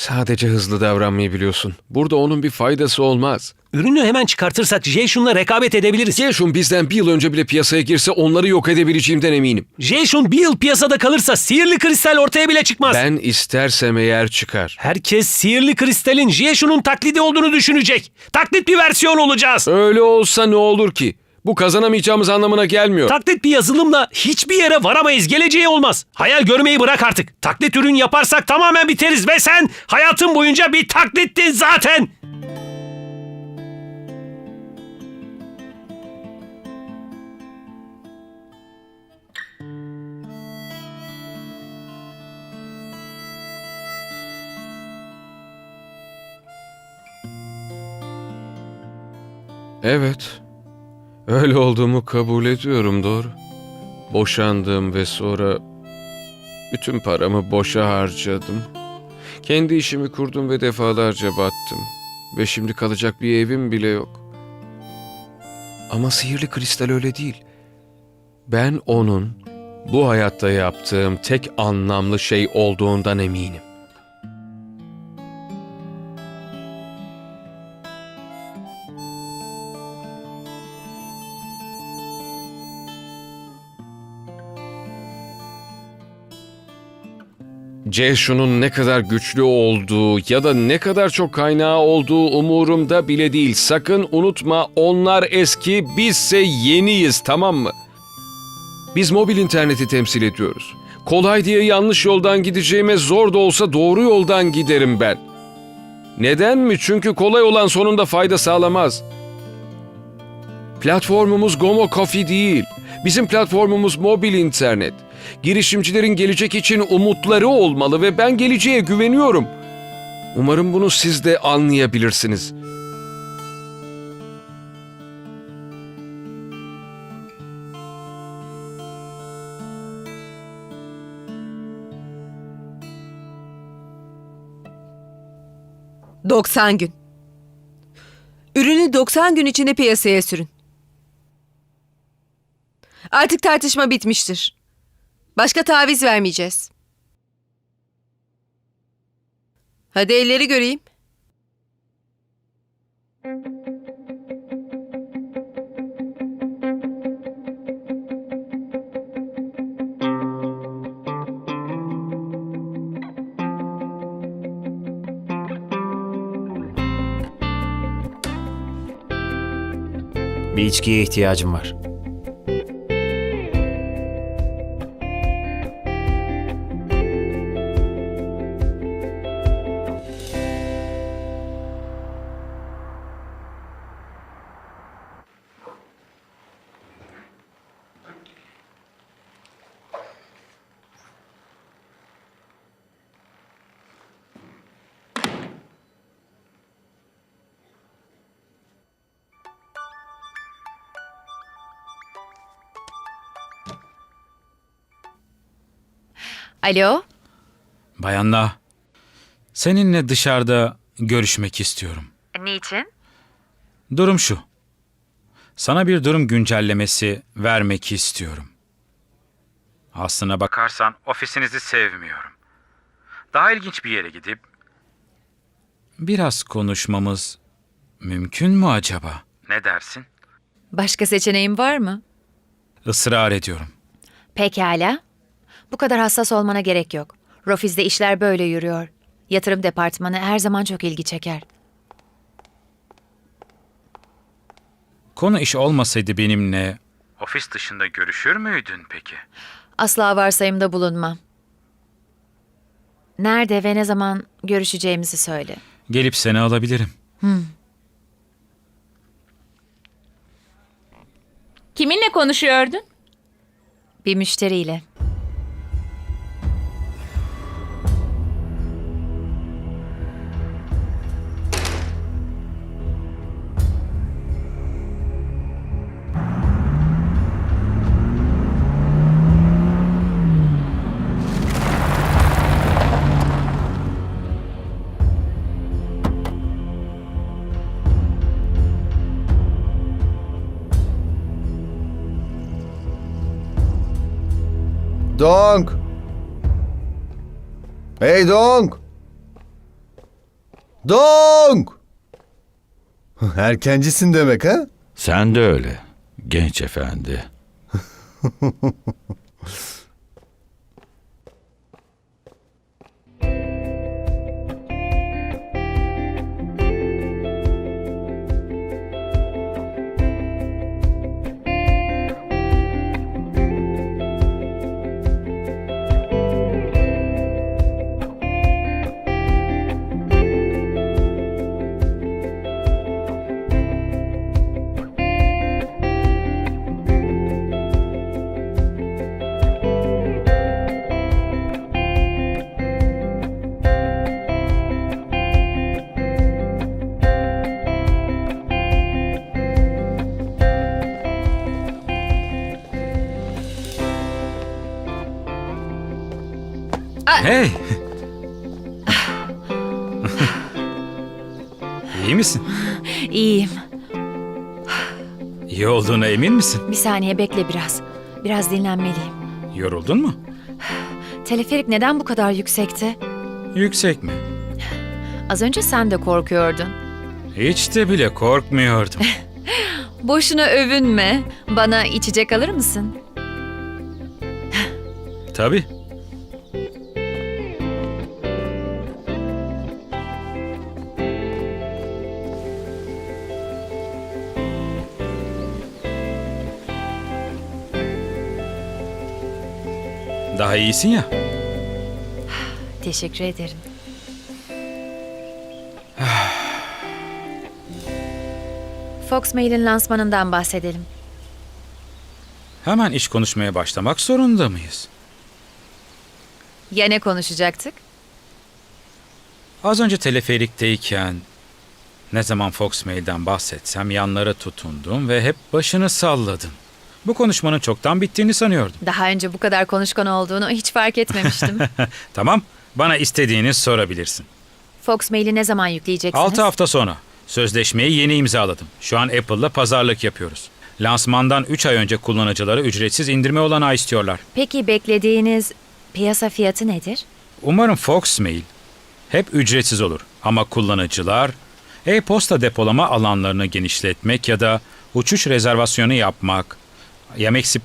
Sadece hızlı davranmayı biliyorsun. Burada onun bir faydası olmaz. Ürünü hemen çıkartırsak Jeyshun'la rekabet edebiliriz. Jason bizden bir yıl önce bile piyasaya girse onları yok edebileceğimden eminim. Jeyshun bir yıl piyasada kalırsa sihirli kristal ortaya bile çıkmaz. Ben istersem eğer çıkar. Herkes sihirli kristalin Jeyshun'un taklidi olduğunu düşünecek. Taklit bir versiyon olacağız. Öyle olsa ne olur ki? Bu kazanamayacağımız anlamına gelmiyor. Taklit bir yazılımla hiçbir yere varamayız. Geleceği olmaz. Hayal görmeyi bırak artık. Taklit ürün yaparsak tamamen biteriz ve sen hayatın boyunca bir taklittin zaten. Evet. Öyle olduğumu kabul ediyorum doğru. Boşandım ve sonra bütün paramı boşa harcadım. Kendi işimi kurdum ve defalarca battım. Ve şimdi kalacak bir evim bile yok. Ama sihirli kristal öyle değil. Ben onun bu hayatta yaptığım tek anlamlı şey olduğundan eminim. Ceyşun'un ne kadar güçlü olduğu ya da ne kadar çok kaynağı olduğu umurumda bile değil. Sakın unutma onlar eski, bizse yeniyiz tamam mı? Biz mobil interneti temsil ediyoruz. Kolay diye yanlış yoldan gideceğime zor da olsa doğru yoldan giderim ben. Neden mi? Çünkü kolay olan sonunda fayda sağlamaz. Platformumuz Gomo Coffee değil. Bizim platformumuz mobil internet. Girişimcilerin gelecek için umutları olmalı ve ben geleceğe güveniyorum. Umarım bunu siz de anlayabilirsiniz. Hı. 90 gün. Ürünü 90 gün içinde piyasaya sürün. Artık tartışma bitmiştir. Başka taviz vermeyeceğiz. Hadi elleri göreyim. Bir içkiye ihtiyacım var. Alo? Bayanla, seninle dışarıda görüşmek istiyorum. Niçin? Durum şu. Sana bir durum güncellemesi vermek istiyorum. Aslına bakarsan ofisinizi sevmiyorum. Daha ilginç bir yere gidip biraz konuşmamız mümkün mü acaba? Ne dersin? Başka seçeneğin var mı? Israr ediyorum. Pekala. Bu kadar hassas olmana gerek yok. Rofiz'de işler böyle yürüyor. Yatırım departmanı her zaman çok ilgi çeker. Konu iş olmasaydı benimle ofis dışında görüşür müydün peki? Asla varsayımda bulunmam. Nerede ve ne zaman görüşeceğimizi söyle. Gelip seni alabilirim. Kiminle konuşuyordun? Bir müşteriyle. Dong! Hey Dong! Dong! Erkencisin demek ha? Sen de öyle genç efendi. Hey! İyi misin? İyiyim. İyi olduğuna emin misin? Bir saniye bekle biraz. Biraz dinlenmeliyim. Yoruldun mu? Teleferik neden bu kadar yüksekti? Yüksek mi? Az önce sen de korkuyordun. Hiç de bile korkmuyordum. Boşuna övünme. Bana içecek alır mısın? Tabii. Daha iyisin ya. Teşekkür ederim. Foxmail'in lansmanından bahsedelim. Hemen iş konuşmaya başlamak zorunda mıyız? Ya ne konuşacaktık? Az önce teleferikteyken ne zaman Foxmail'den bahsetsem yanlara tutundum ve hep başını salladım. Bu konuşmanın çoktan bittiğini sanıyordum. Daha önce bu kadar konuşkan olduğunu hiç fark etmemiştim. Tamam, bana istediğini sorabilirsin. Foxmail'i ne zaman yükleyeceksiniz? 6 hafta sonra. Sözleşmeyi yeni imzaladım. Şu an Apple'la pazarlık yapıyoruz. Lansmandan 3 ay önce kullanıcılara ücretsiz indirme olanağı istiyorlar. Peki beklediğiniz piyasa fiyatı nedir? Umarım Foxmail hep ücretsiz olur. Ama kullanıcılar e-posta depolama alanlarını genişletmek ya da uçuş rezervasyonu yapmak, e a eksi